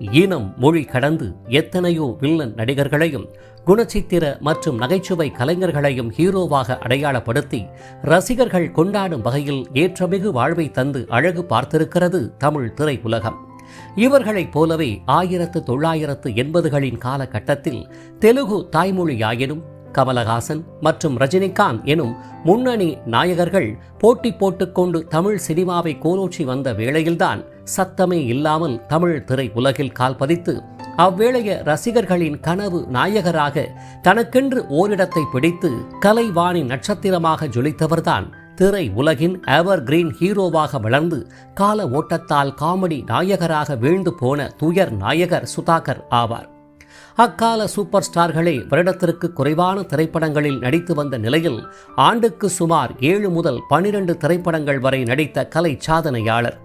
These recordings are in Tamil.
இனம் மொழி கடந்து எத்தனையோ வில்லன் நடிகர்களையும் குணச்சித்திர மற்றும் நகைச்சுவை கலைஞர்களையும் ஹீரோவாக அடையாளப்படுத்தி ரசிகர்கள் கொண்டாடும் வகையில் ஏற்றமிகு வாழ்வை தந்து அழகு பார்த்திருக்கிறது தமிழ் திரையுலகம். இவர்களைப் போலவே ஆயிரத்து தொள்ளாயிரத்து எண்பதுகளின் காலகட்டத்தில் தெலுகு தாய்மொழியாயினும் கமலஹாசன் மற்றும் ரஜினிகாந்த் எனும் முன்னணி நாயகர்கள் போட்டி போட்டுக்கொண்டு தமிழ் சினிமாவை கோலோச்சி வந்த வேளையில்தான் சத்தமே இல்லாமல் தமிழ் திரை உலகில் கால் பதித்து அவ்வேளைய ரசிகர்களின் கனவு நாயகராக தனக்கென்று ஓரிடத்தை பிடித்து கலைவாணி நட்சத்திரமாக ஜொலித்தவர்தான் திரை உலகின் எவர் கிரீன் ஹீரோவாக வளர்ந்து கால ஓட்டத்தால் காமெடி நாயகராக வீழ்ந்து போன துயர் நாயகர் சுதாகர் ஆவார். அக்கால சூப்பர் ஸ்டார்களே வருடத்திற்கு குறைவான திரைப்படங்களில் நடித்து வந்த நிலையில் ஆண்டுக்கு சுமார் ஏழு முதல் பனிரெண்டு திரைப்படங்கள் வரை நடித்த கலை சாதனையாளர்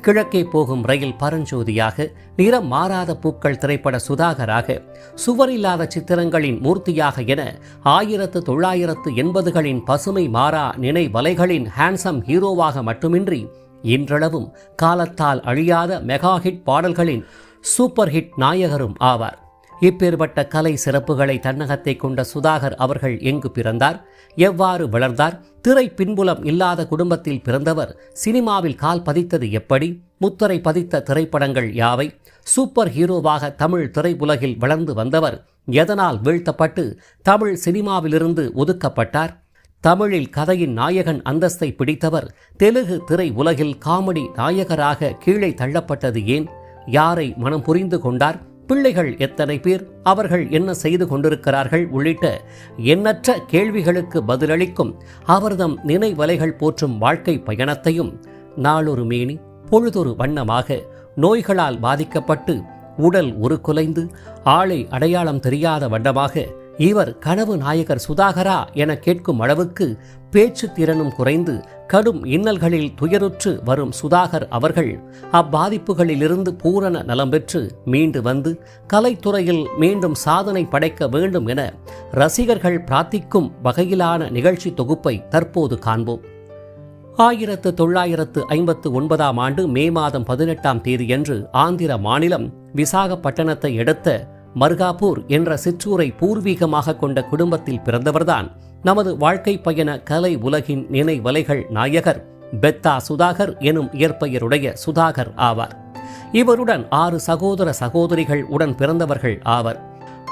கிழக்கே போகும் ரயில் பரஞ்சோதியாக நிறம் மாறாத பூக்கள் திரைப்பட சுதாகராக சுவரில்லாத சித்திரங்களின் மூர்த்தியாக என ஆயிரத்து தொள்ளாயிரத்து எண்பதுகளின் பசுமை மாறா நினைவலைகளின் ஹேண்ட்ஸம் ஹீரோவாக மட்டுமின்றி இன்றளவும் காலத்தால் அழியாத மெகா ஹிட் பாடல்களின் சூப்பர் ஹிட் நாயகரும் ஆவார். இப்பேற்பட்ட கலை சிறப்புகளை தன்னகத்தை கொண்ட சுதாகர் அவர்கள் எங்கு பிறந்தார்? எவ்வாறு வளர்ந்தார்? திரை பின்புலம் இல்லாத குடும்பத்தில் பிறந்தவர் சினிமாவில் கால் பதித்தது எப்படி? முத்தரை பதித்த திரைப்படங்கள் யாவை? சூப்பர் ஹீரோவாக தமிழ் திரையுலகில் வளர்ந்து வந்தவர் எதனால் வீழ்த்தப்பட்டு தமிழ் சினிமாவிலிருந்து ஒதுக்கப்பட்டார்? தமிழில் கதையின் நாயகன் அந்தஸ்தை பிடித்தவர் தெலுங்கு திரை உலகில் காமெடி நாயகராக கீழே தள்ளப்பட்டது ஏன்? யாரை மனம் புரிந்து கொண்டார்? பிள்ளைகள் எத்தனை பேர் அவர்கள் என்ன செய்து கொண்டிருக்கிறார்கள் உள்ளிட்ட எண்ணற்ற கேள்விகளுக்கு பதிலளிக்கும் அவர்தம் நினைவலைகள் போற்றும் வாழ்க்கை பயணத்தையும் நாளொரு மேனி பொழுதொரு வண்ணமாக நோய்களால் பாதிக்கப்பட்டு உடல் உருக்குலைந்து ஆளை அடையாளம் தெரியாத வண்ணமாக இவர் கனவு நாயகர் சுதாகரா என கேட்கும் அளவுக்கு பேச்சு திறனும் குறைந்து கடும் இன்னல்களில் துயருற்று வரும் சுதாகர் அவர்கள் அப்பாதிப்புகளிலிருந்து பூரண நலம் பெற்று மீண்டு வந்து கலைத்துறையில் மீண்டும் சாதனை படைக்க வேண்டும் என ரசிகர்கள் பிரார்த்திக்கும் வகையிலான நிகழ்ச்சி தொகுப்பை தற்போது காண்போம். ஆயிரத்து தொள்ளாயிரத்து ஐம்பத்து ஒன்பதாம் ஆண்டு மே மாதம் பதினெட்டாம் தேதியன்று ஆந்திர மாநிலம் விசாகப்பட்டினத்தை எடுத்த மர்காபூர் என்ற சிற்றூரை பூர்வீகமாக கொண்ட குடும்பத்தில் பிறந்தவர்தான் நமது வாழ்க்கை பயண கலை உலகின் நினைவலைகள் நாயகர் பெத்தா சுதாகர் எனும் இயற்பெயருடைய சுதாகர் ஆவார். இவருடன் ஆறு சகோதர சகோதரிகள் உடன் பிறந்தவர்கள் ஆவர்.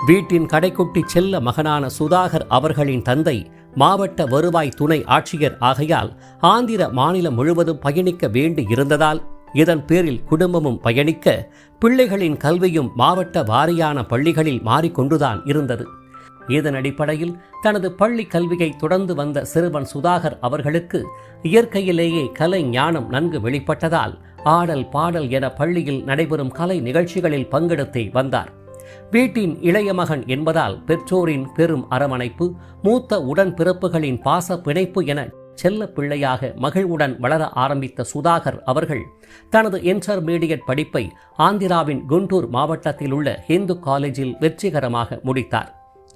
வீட்டின் கடைக்குட்டி செல்ல மகனான சுதாகர் அவர்களின் தந்தை மாவட்ட வருவாய் துணை ஆட்சியர் ஆகையால் ஆந்திர மாநிலம் முழுவதும் பயணிக்க வேண்டி இருந்ததால் இதன் பேரில் குடும்பமும் பயணிக்க பிள்ளைகளின் கல்வியும் மாவட்ட வாரியான பள்ளிகளில் மாறிக்கொண்டுதான் இருந்தது. இதன் அடிப்படையில் தனது பள்ளி கல்வியை தொடர்ந்து வந்த சிறுவன் சுதாகர் அவர்களுக்கு இயற்கையிலேயே கலை ஞானம் நன்கு வெளிப்பட்டதால் ஆடல் பாடல் என பள்ளியில் நடைபெறும் கலை நிகழ்ச்சிகளில் பங்கெடுத்தே வந்தார். வீட்டின் இளைய மகன் என்பதால் பெற்றோரின் பெரும் அரவணைப்பு மூத்த உடன்பிறப்புகளின் பாச பிணைப்பு என செல்ல பிள்ளையாக மகிழ்வுடன் வளர ஆரம்பித்த சுதாகர் அவர்கள் தனது இன்டர்மீடியட் படிப்பை ஆந்திராவின் குண்டூர் மாவட்டத்தில் உள்ள ஹிந்து காலேஜில் வெற்றிகரமாக முடித்தார்.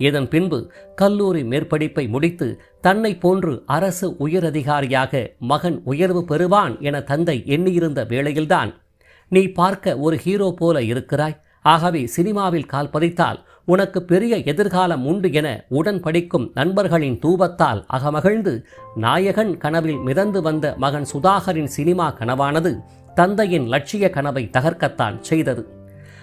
இதன் பின்பு கல்லூரி மேற்படிப்பை முடித்து தன்னை போன்று அரசு உயரதிகாரியாக மகன் உயர்வு பெறுவான் என தந்தை எண்ணியிருந்த வேளையில்தான் நீ பார்க்க ஒரு ஹீரோ போல இருக்கிறாய். ஆகவே சினிமாவில் கால் பதித்தால் உனக்கு பெரிய எதிர்காலம் உண்டு என உடன் படிக்கும் நண்பர்களின் தூபத்தால் அகமகிழ்ந்து நாயகன் கனவில் மிதந்து வந்த மகன் சுதாகரின் சினிமா கனவானது தந்தையின் லட்சிய கனவை தகர்க்கத்தான் செய்தது.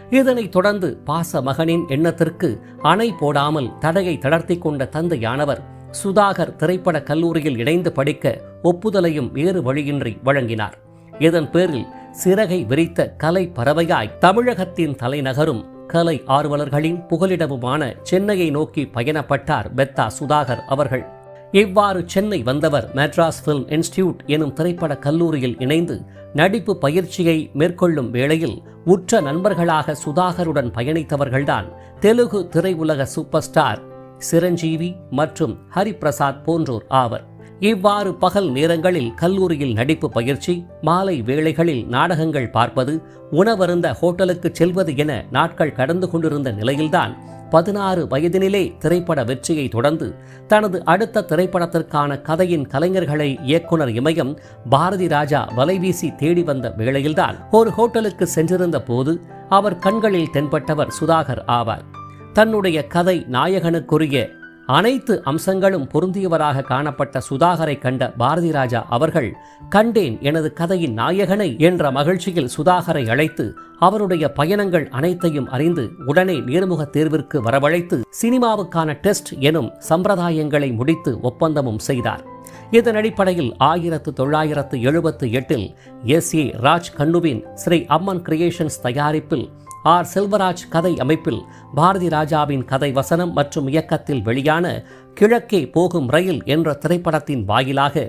இதனைத் தொடர்ந்து பாச மகனின் எண்ணத்திற்கு அணை போடாமல் தடையை தளர்த்தி கொண்ட தந்தையானவர் சுதாகர் திரைப்பட கல்லூரியில் இணைந்து படிக்க ஒப்புதலையும் வேறு வழியின்றி வழங்கினார். இதன் பேரில் சிறகை விரித்த கலை பறவையாய் தமிழகத்தின் தலைநகரும் கலை ஆர்வலர்களின் புகலிடமுமான சென்னையை நோக்கி பயணப்பட்டார் பெத்தா சுதாகர் அவர்கள். இவ்வாறு சென்னை வந்தவர் மெட்ராஸ் ஃபில்ம் இன்ஸ்டிடியூட் எனும் திரைப்பட கல்லூரியில் இணைந்து நடிப்பு பயிற்சியை மேற்கொள்ளும் வேளையில் உற்ற நண்பர்களாக சுதாகருடன் பயணித்தவர்கள்தான் தெலுகு திரையுலக சூப்பர் ஸ்டார் சிரஞ்சீவி மற்றும் ஹரிபிரசாத் போன்றோர் ஆவர். இவ்வாறு பகல் நேரங்களில் கல்லூரியில் நடிப்பு பயிற்சி மாலை வேளைகளில் நாடகங்கள் பார்ப்பது உணவருந்த ஹோட்டலுக்கு செல்வது என நாட்கள் கடந்து கொண்டிருந்த நிலையில்தான் பதினாறு வயதினிலே திரைப்பட வெற்றியை தொடர்ந்து தனது அடுத்த திரைப்படத்திற்கான கதையின் கலைஞர்களை இயக்குனர் இமயம் பாரதி ராஜா வலைவீசி தேடி வந்த வேளையில்தான் ஒரு ஹோட்டலுக்கு சென்றிருந்த போது அவர் கண்களில் தென்பட்டவர் சுதாகர் ஆவார். தன்னுடைய கதை நாயகனுக்குரிய அனைத்து அம்சங்களும் பொருந்தியவராக காணப்பட்ட சுதாகரை கண்ட பாரதி ராஜா அவர்கள் கண்டேன் எனது கதையின் நாயகனை என்ற மகிழ்ச்சியில் சுதாகரை அழைத்து அவருடைய பயணங்கள் அனைத்தையும் அறிந்து உடனே நேர்முக தேர்விற்கு வரவழைத்து சினிமாவுக்கான டெஸ்ட் எனும் சம்பிரதாயங்களை முடித்து ஒப்பந்தமும் செய்தார். இதன் அடிப்படையில் ஆயிரத்து தொள்ளாயிரத்து எழுபத்து எட்டில் எஸ் ஏ ராஜ் கண்ணுவின் ஸ்ரீ அம்மன் கிரியேஷன்ஸ் தயாரிப்பில் ஆர். செல்வராஜ் கதை அமைப்பில் பாரதி ராஜாவின் கதை வசனம் மற்றும் இயக்கத்தில் வெளியான கிழக்கே போகும் ரயில் என்ற திரைப்படத்தின் வாயிலாக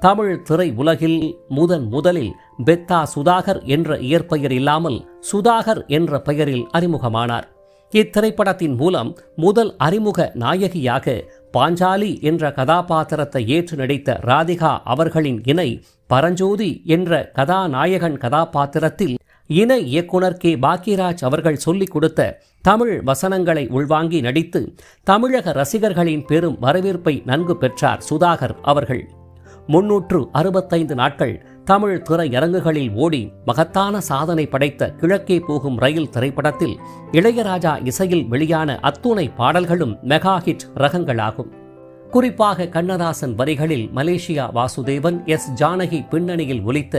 தமிழ் திரை உலகில் முதன் முதலில் பெத்தா சுதாகர் என்ற இயற்பெயர் இல்லாமல் சுதாகர் என்ற பெயரில் அறிமுகமானார். இத்திரைப்படத்தின் மூலம் முதல் அறிமுக நாயகியாக பாஞ்சாலி என்ற கதாபாத்திரத்தை ஏற்று நடித்த ராதிகா அவர்களின் இணை பரஞ்சோதி என்ற கதாநாயகன் கதாபாத்திரத்தில் இணை இயக்குனர் கே. பாக்கியராஜ் அவர்கள் சொல்லிக் கொடுத்த தமிழ் வசனங்களை உள்வாங்கி நடித்து தமிழக ரசிகர்களின் பெரும் வரவேற்பை நன்கு பெற்றார் சுதாகர் அவர்கள். முன்னூற்று அறுபத்தைந்து நாட்கள் தமிழ் திரையரங்குகளில் ஓடி மகத்தான சாதனை படைத்த கிழக்கே போகும் ரயில் திரைப்படத்தில் இளையராஜா இசையில் வெளியான அத்துணை பாடல்களும் மெகா ஹிட் ரகங்களாகும். குறிப்பாக கண்ணதாசன் வரிகளில் மலேசியா வாசுதேவன் எஸ். ஜானகி பின்னணியில் ஒலித்த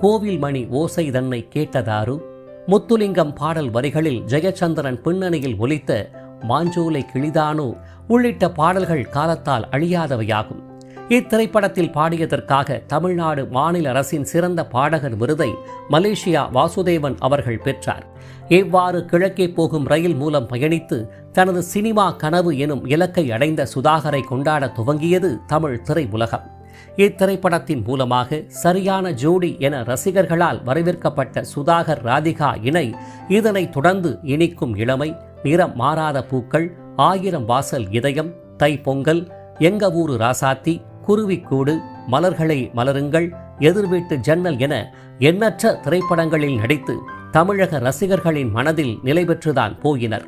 கோவில் மணி ஓசை தன்னை கேட்டதாரு முத்துலிங்கம் பாடல் வரிகளில் ஜெயச்சந்திரன் பின்னணியில் ஒலித்த மாஞ்சோலை கிளிதானோ உள்ளிட்ட பாடல்கள் காலத்தால் அழியாதவையாகும். இத்திரைப்படத்தில் பாடியதற்காக தமிழ்நாடு மாநில அரசின் சிறந்த பாடகர் விருதை மலேசியா வாசுதேவன் அவர்கள் பெற்றார். இவ்வாறு கிழக்கே போகும் ரயில் மூலம் பயணித்து தனது சினிமா கனவு எனும் இலக்கை அடைந்த சுதாகரை கொண்டாட துவங்கியது தமிழ் திரை உலகம் இத்திரைப்படத்தின் மூலமாக சரியான ஜோடி என ரசிகர்களால் வரவேற்கப்பட்ட சுதாகர் ராதிகா இணை இதனை தொடர்ந்து இனிக்கும் இளமை நிறம் மாறாத பூக்கள் ஆயிரம் வாசல் இதயம் தை பொங்கல் எங்க ஊரு ராசாத்தி குருவிக்கூடு மலர்களை மலருங்கள் எதிர்வீட்டு ஜன்னல் என எண்ணற்ற திரைப்படங்களில் நடித்து தமிழக ரசிகர்களின் மனதில் நிலை பெற்றுதான் போயினர்.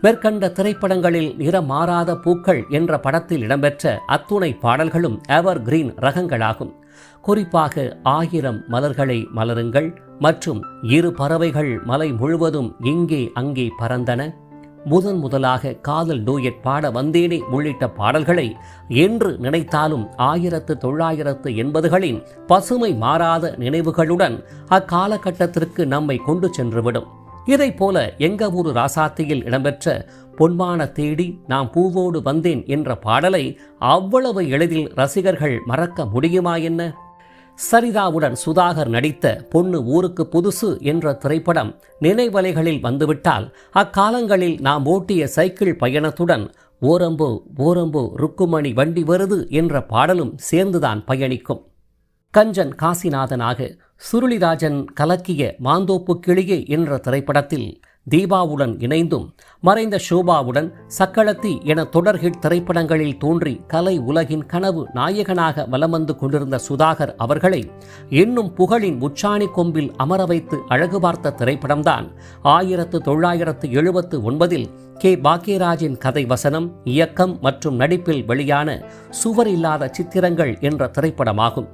மேற்கண்ட திரைப்படங்களில் நிறமாறாத பூக்கள் என்ற படத்தில் இடம்பெற்ற அத்துணை பாடல்களும் எவர் கிரீன் ரகங்களாகும். குறிப்பாக ஆயிரம் மலர்களை மலருங்கள் மற்றும் இரு பறவைகள் மலை முழுவதும் இங்கே அங்கே பறந்தன. முதன் முதலாக காதல் டூயட் பாட வந்தேனே உள்ளிட்ட பாடல்களை என்று நினைத்தாலும் ஆயிரத்து தொள்ளாயிரத்து எண்பதுகளின் பசுமை மாறாத நினைவுகளுடன் அக்காலகட்டத்திற்கு நம்மை கொண்டு சென்றுவிடும். இதைப்போல போல எங்க ஊரு ராசாத்தியில் இடம்பெற்ற பொன்மான தேடி நாம் பூவோடு வந்தேன் என்ற பாடலை அவ்வளவு எளிதில் ரசிகர்கள் மறக்க முடியுமா என்ன? சரிதாவுடன் சுதாகர் நடித்த பொண்ணு ஊருக்கு புதுசு என்ற திரைப்படம் நினைவலைகளில் வந்துவிட்டால் அக்காலங்களில் நாம் ஓட்டிய சைக்கிள் பயணத்துடன் ஓரம்போ ஓரம்போ ருக்குமணி வண்டி வருது என்ற பாடலும் சேர்ந்துதான் பயணிக்கும். கஞ்சன் காசிநாதனாக சுருளிராஜன் கலக்கிய மாந்தோப்பு கிளியே என்ற திரைப்படத்தில் தீபாவுடன் இணைந்தும் மறைந்த ஷோபாவுடன் சக்களத்தி என தொடர் ஹிட் திரைப்படங்களில் தோன்றி கலை உலகின் கனவு நாயகனாக வலம் வந்து கொண்டிருந்த சுதாகர் அவர்களை இன்னும் புகழின் உச்சாணி கொம்பில் அமர வைத்து அழகு பார்த்த திரைப்படம்தான் ஆயிரத்து தொள்ளாயிரத்து எழுபத்து ஒன்பதில் கே. பாக்கியராஜின் கதை வசனம் இயக்கம் மற்றும் நடிப்பில் வெளியான சுவர் இல்லாத சித்திரங்கள் என்ற திரைப்படமாகும்.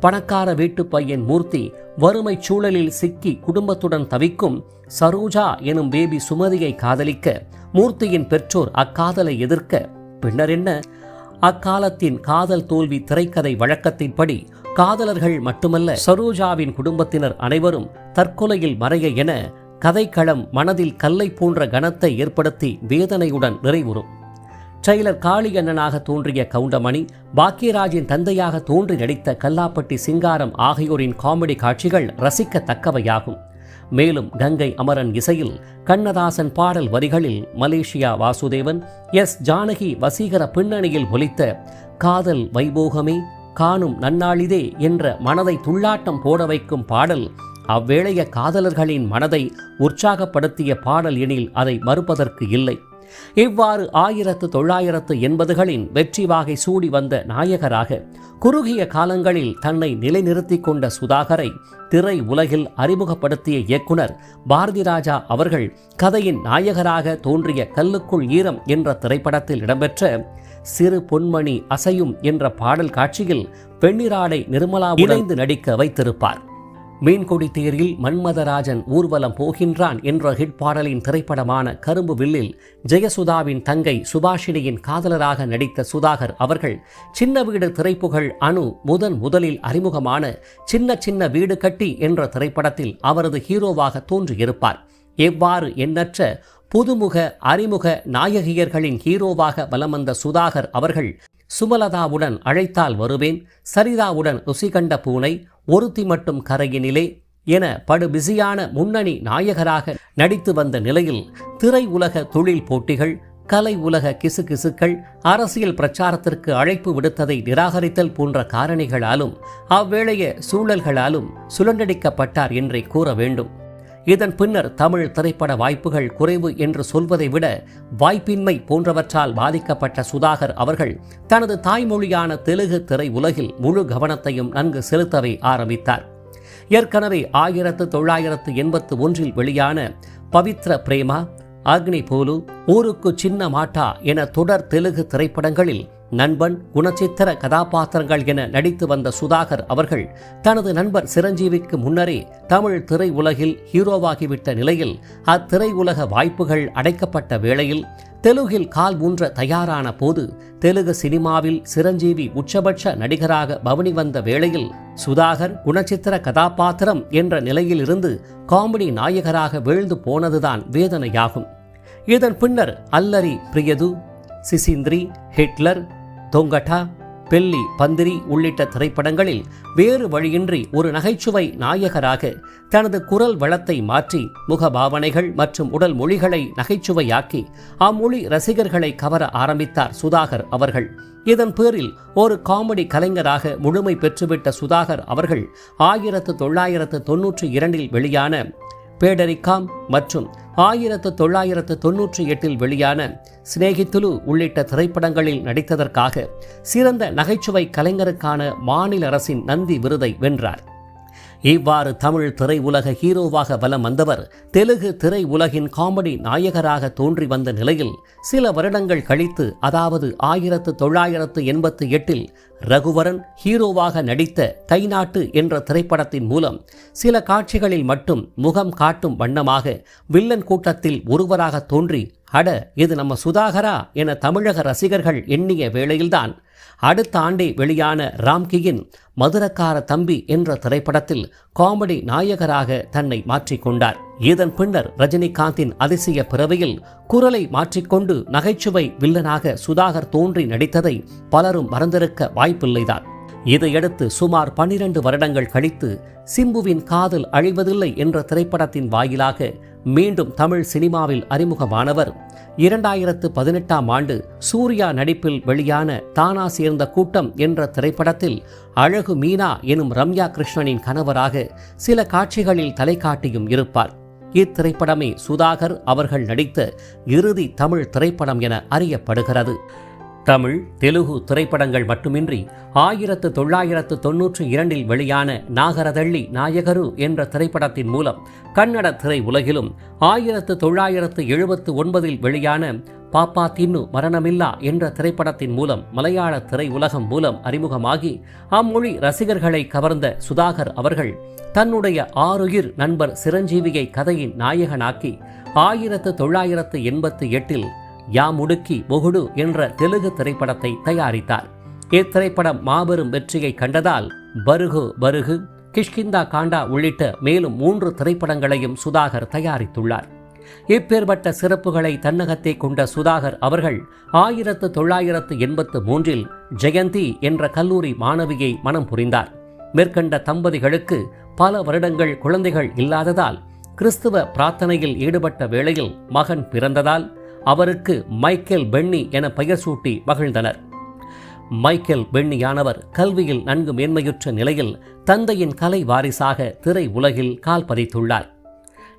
பணக்கார வீட்டு பையன் மூர்த்தி வறுமை சூழலில் சிக்கி குடும்பத்துடன் தவிக்கும் சரோஜா எனும் பேபி சுமதியை காதலிக்க மூர்த்தியின் பெற்றோர் அக்காதலை எதிர்க்க. பின்னர் என்ன? அக்காலத்தின் காதல் தோல்வி திரைக்கதை வழக்கத்தின்படி காதலர்கள் மட்டுமல்ல சரோஜாவின் குடும்பத்தினர் அனைவரும் தற்கொலையில் மறைய என கதைக்களம் மனதில் கல்லை போன்ற கனத்தை ஏற்படுத்தி வேதனையுடன் நிறைவுறும். ட்ரெய்லர் காளியண்ணனாக தோன்றிய கவுண்டமணி பாக்கியராஜின் தந்தையாக தோன்றி நடித்த கல்லாப்பட்டி சிங்காரம் ஆகியோரின் காமெடி காட்சிகள் ரசிக்கத்தக்கவையாகும். மேலும் கங்கை அமரன் இசையில் கண்ணதாசன் பாடல் வரிகளில் மலேசியா வாசுதேவன் எஸ் ஜானகி வசீகர பின்னணியில் ஒலித்த காதல் வைபோகமே காணும் நன்னாளிதே என்ற மனதை துள்ளாட்டம் போட வைக்கும் பாடல் அவ்வேளைய காதலர்களின் மனதை உற்சாகப்படுத்திய பாடல் எனில் அதை மறுப்பதற்கு இல்லை. இவ்வாறு ஆயிரத்து தொள்ளாயிரத்து எண்பதுகளின் வெற்றி வாகை சூடி வந்த நாயகராக குறுகிய காலங்களில் தன்னை நிலைநிறுத்தி கொண்ட சுதாகரை திரை உலகில் அறிமுகப்படுத்திய இயக்குனர் பாரதி ராஜா அவர்கள் கதையின் நாயகராக தோன்றிய கல்லுக்குள் ஈரம் என்ற திரைப்படத்தில் இடம்பெற்ற சிறு பொன்மணி அசையும் என்ற பாடல் காட்சியில் பெண்ணிராடை நிர்மலா இணைந்து நடிக்க வைத்திருப்பார். மீன்கொடி தேரில் மன்மதராஜன் ஊர்வலம் போகின்றான் என்ற ஹிட் பாடலின் திரைப்படமான கரும்பு வில்லில் ஜெயசுதாவின் தங்கை சுபாஷினியின் காதலராக நடித்த சுதாகர் அவர்கள் சின்ன வீடு திரைப்புகழ் அணு முதன் முதலில் அறிமுகமான சின்ன சின்ன வீடு கட்டி என்ற திரைப்படத்தில் அவரது ஹீரோவாக தோன்றியிருப்பார். எவ்வாறு எண்ணற்ற புதுமுக அறிமுக நாயகியர்களின் ஹீரோவாக வலம் வந்த சுதாகர் அவர்கள் சுமலதாவுடன் அழைத்தால் வருவேன். சரிதாவுடன் ருசி கண்ட பூனை ஒருத்தி மட்டும் கரையினிலே என படு பிஸியான முன்னணி நாயகராக நடித்து வந்த நிலையில் திரை உலக தொழில் போட்டிகள் கலை உலக கிசுகிசுக்கள் அரசியல் பிரச்சாரத்திற்கு அழைப்பு விடுத்ததை நிராகரித்தல் போன்ற காரணிகளாலும் அவ்வேளைய சூழல்களாலும் சுழண்டடிக்கப்பட்டார் என்றே கூற வேண்டும். இதன் பின்னர் தமிழ் திரைப்பட வாய்ப்புகள் குறைவு என்று சொல்வதை விட வாய்ப்பின்மை போன்றவற்றால் பாதிக்கப்பட்ட சுதாகர் அவர்கள் தனது தாய்மொழியான தெலுங்கு திரை உலகில் முழு கவனத்தையும் நன்கு செலுத்தவே ஆரம்பித்தார். ஏற்கனவே ஆயிரத்து தொள்ளாயிரத்து எண்பத்து ஒன்றில் வெளியான பவித்ர பிரேமா அக்னி போலு ஊருக்கு சின்ன மாட்டா என தொடர் தெலுங்கு திரைப்படங்களில் நண்பன் குணச்சித்திர கதாபாத்திரங்கள் என நடித்து வந்த சுதாகர் அவர்கள் தனது நண்பர் சிரஞ்சீவிக்கு முன்னரே தமிழ் திரை உலகில் ஹீரோவாகிவிட்ட நிலையில் அத்திரையுலக வாய்ப்புகள் அடைக்கப்பட்ட வேளையில் தெலுகில் கால் ஊன்ற தயாரான போது தெலுங்கு சினிமாவில் சிரஞ்சீவி உச்சபட்ச நடிகராக பவனி வந்த வேளையில் சுதாகர் குணச்சித்திர கதாபாத்திரம் என்ற நிலையிலிருந்து காமெடி நாயகராக வீழ்ந்து போனதுதான் வேதனையாகும். இதன் பின்னர் அல்லரி பிரியது சிசிந்திரி ஹிட்லர் தொங்கட்டா பெல்லி பந்திரி உள்ளிட்ட திரைப்படங்களில் வேறு வழியின்றி ஒரு நகைச்சுவை நாயகராக தனது குரல் வளத்தை மாற்றி முகபாவனைகள் மற்றும் உடல் மொழிகளை நகைச்சுவையாக்கி அம்மொழி ரசிகர்களை கவர ஆரம்பித்தார் சுதாகர் அவர்கள். இதன் பேரில் ஒரு காமெடி கலைஞராக முழுமை பெற்றுவிட்ட சுதாகர் அவர்கள் ஆயிரத்து தொள்ளாயிரத்து தொன்னூற்றி இரண்டில் வெளியான பேடரிகாம் மற்றும் ஆயிரத்து தொள்ளாயிரத்து தொன்னூற்றி எட்டில் வெளியான சிநேகித்துலு உள்ளிட்ட திரைப்படங்களில் நடித்ததற்காக சிறந்த நகைச்சுவை கலைஞருக்கான மாநில அரசின் நந்தி விருதை வென்றார். இவ்வாறு தமிழ் திரை உலக ஹீரோவாக வலம் வந்தவர் தெலுங்கு திரை உலகின் காமெடி நாயகராக தோன்றி வந்த நிலையில் சில வருடங்கள் கழித்து அதாவது ஆயிரத்து தொள்ளாயிரத்து எண்பத்து எட்டில் ரகுவரன் ஹீரோவாக நடித்த கைநாட்டு என்ற திரைப்படத்தின் மூலம் சில காட்சிகளில் மட்டும் முகம் காட்டும் வண்ணமாக வில்லன் கூட்டத்தில் ஒருவராக தோன்றி அட இது நம்ம சுதாகரா? என தமிழக ரசிகர்கள் எண்ணிய வேளையில்தான் அடுத்த ஆண்டே வெளியான ராம்கியின் மதுரக்கார தம்பி என்ற திரைப்படத்தில் காமெடி நாயகராக தன்னை மாற்றிக்கொண்டார். இதன் பின்னர் ரஜினிகாந்தின் அதிசய பிறவியில் குரலை மாற்றிக்கொண்டு நகைச்சுவை வில்லனாக சுதாகர் தோன்றி நடித்ததை பலரும் மறந்திருக்க வாய்ப்பில்லைதான். இதையடுத்து சுமார் பன்னிரண்டு வருடங்கள் கழித்து சிம்புவின் காதல் அழிவதில்லை என்ற திரைப்படத்தின் வாயிலாக மீண்டும் தமிழ் சினிமாவில் அறிமுகமானவர். இரண்டாயிரத்து பதினெட்டாம் ஆண்டு சூர்யா நடிப்பில் வெளியான தானா சேர்ந்த கூட்டம் என்ற திரைப்படத்தில் அழகு மீனா எனும் ரம்யா கிருஷ்ணனின் கணவராக சில காட்சிகளில் தலைகாட்டியும் இருப்பார். இத்திரைப்படமே சுதாகர் அவர்கள் நடித்த இறுதி தமிழ் திரைப்படம் என அறியப்படுகிறது. தமிழ் தெலுகு திரைப்படங்கள் மட்டுமின்றி ஆயிரத்து தொள்ளாயிரத்து தொன்னூற்றி இரண்டில் வெளியான நாகரதள்ளி நாயகரு என்ற திரைப்படத்தின் மூலம் கன்னட திரை உலகிலும் ஆயிரத்து தொள்ளாயிரத்து எழுபத்து ஒன்பதில் வெளியான பாப்பா தின்னு மரணமில்லா என்ற திரைப்படத்தின் மூலம் மலையாள திரை உலகம் மூலம் அறிமுகமாகி அம்மொழி ரசிகர்களை கவர்ந்த சுதாகர் அவர்கள் தன்னுடைய ஆறுயிர் நண்பர் சிரஞ்சீவியை கதையின் நாயகனாக்கி ஆயிரத்து தொள்ளாயிரத்து எண்பத்து எட்டில் யாமுடுக்கி முகுடு என்ற தெலுங்கு திரைப்படத்தை தயாரித்தார். இத்திரைப்படம் மாபெரும் வெற்றியை கண்டதால் பருகு பருகு கிஷ்கிந்தா காண்டா உள்ளிட்ட மேலும் மூன்று திரைப்படங்களையும் சுதாகர் தயாரித்துள்ளார். இப்பேற்பட்ட சிறப்புகளை தன்னகத்தே கொண்ட சுதாகர் அவர்கள் ஆயிரத்து தொள்ளாயிரத்து எண்பத்து மூன்றில் ஜெயந்தி என்ற கல்லூரி மாணவியை மனம் புரிந்தார். மேற்கண்ட தம்பதிகளுக்கு பல வருடங்கள் குழந்தைகள் இல்லாததால் கிறிஸ்துவ பிரார்த்தனையில் ஈடுபட்ட வேளையில் மகன் பிறந்ததால் அவருக்கு மைக்கேல் பென்னி என பெயர் சூட்டி மகிழ்ந்தனர். மைக்கேல் பென்னியானவர் கல்வியில் நன்கு மேன்மையுற்ற நிலையில் தந்தையின் கலை வாரிசாக திரை உலகில் கால் பதித்துள்ளார்.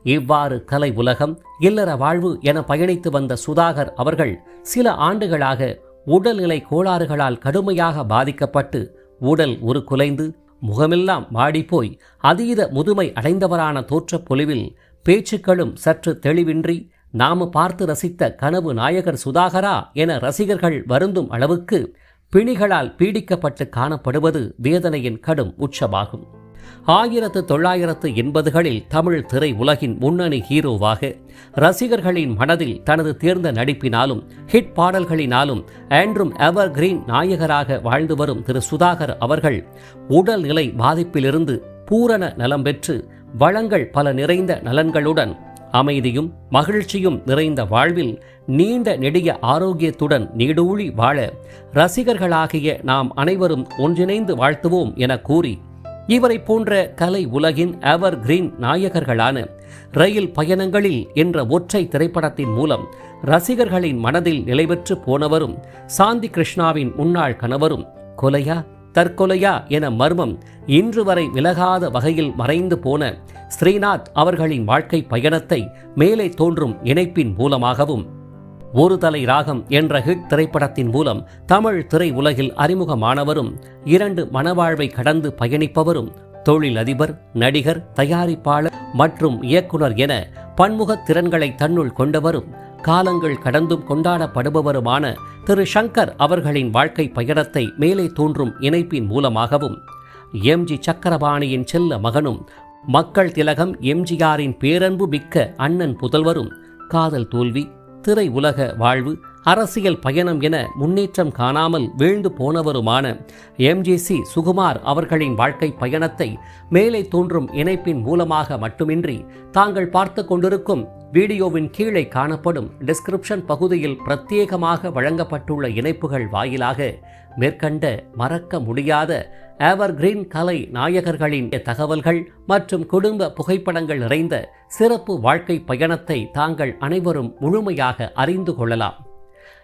இவ்வாறு கலை உலகம் இல்லற வாழ்வு என பயணித்து வந்த சுதாகர் அவர்கள் சில ஆண்டுகளாக உடல்நிலை கோளாறுகளால் கடுமையாக பாதிக்கப்பட்டு உடல் உருக்குலைந்து முகமெல்லாம் வாடிப்போய் அதீத முதுமை அடைந்தவரான தோற்றப் பொலிவில் பேச்சுக்களும் சற்று தெளிவின்றி நாம பார்த்து ரசித்த கனவு நாயகர் சுதாகரா என ரசிகர்கள் வருந்தும் அளவுக்கு பிணிகளால் பீடிக்கப்பட்டு காணப்படுவது வேதனையின் கடும் உச்சமாகும். ஆயிரத்து தொள்ளாயிரத்து எண்பதுகளில் தமிழ் திரை உலகின் முன்னணி ஹீரோவாக ரசிகர்களின் மனதில் தனது தேர்ந்த நடிப்பினாலும் ஹிட் பாடல்களினாலும் ஆண்ட்ரும் எவர் கிரீன் நாயகராக வாழ்ந்து வரும் திரு சுதாகர் அவர்கள் உடல்நிலை பாதிப்பிலிருந்து பூரண நலம் பெற்று வளங்கள் பல நிறைந்த நலன்களுடன் அமைதியும் மகிழ்ச்சியும் நிறைந்த வாழ்வில் நீண்ட நெடிய ஆரோக்கியத்துடன் நீடூழி வாழ ரசிகர்களாகிய நாம் அனைவரும் ஒன்றிணைந்து வாழ்த்துவோம் என கூறி இவரை போன்ற கலை உலகின் எவர் கிரீன் நாயகர்களான ரயில் பயணங்களில் என்ற ஒற்றை திரைப்படத்தின் மூலம் ரசிகர்களின் மனதில் நிலைபெற்று போனவரும் சாந்தி கிருஷ்ணாவின் முன்னாள் கணவரும் கொலையா? தற்கொலையா என மர்மம் இன்று வரை விலகாத வகையில் மறைந்து போன ஸ்ரீநாத் அவர்களின் வாழ்க்கை பயணத்தை மேலே தோன்றும் இணைப்பின் மூலமாகவும் ஒரு தலை ராகம் என்ற ஹிட் திரைப்படத்தின் மூலம் தமிழ் திரை உலகில் அறிமுகமானவரும் இரண்டு மனவாழ்வை கடந்து பயணிப்பவரும் தொழிலதிபர் நடிகர் தயாரிப்பாளர் மற்றும் இயக்குனர் என பன்முக திறன்களை தன்னுள் கொண்டவரும் காலங்கள் கடந்தும் கொண்டாடப்படுபவருமான திரு சங்கர் அவர்களின் வாழ்க்கை பயணத்தை மேலே தோன்றும் இணைப்பின் மூலமாகவும் எம்ஜி சக்கரபாணியின் செல்ல மகனும் மக்கள் திலகம் எம்ஜிஆரின் பேரன்பு மிக்க அண்ணன் புதல்வரும் காதல் தோல்வி திரை உலக வாழ்வு அரசியல் பயணம் என முன்னேற்றம் காணாமல் வீழ்ந்து போனவருமான எம்ஜிசி சுகுமார் அவர்களின் வாழ்க்கை பயணத்தை மேலே தோன்றும் இணைப்பின் மூலமாக மட்டுமின்றி தாங்கள் பார்த்து கொண்டிருக்கும் வீடியோவின் கீழே காணப்படும் டிஸ்கிரிப்ஷன் பகுதியில் பிரத்யேகமாக வழங்கப்பட்டுள்ள இணைப்புகள் வாயிலாக மேற்கண்ட மறக்க முடியாத எவர் கிரீன் கலை நாயகர்களின் தகவல்கள் மற்றும் குடும்ப புகைப்படங்கள் நிறைந்த சிறப்பு வாழ்க்கை பயணத்தை தாங்கள் அனைவரும் முழுமையாக அறிந்து கொள்ளலாம்.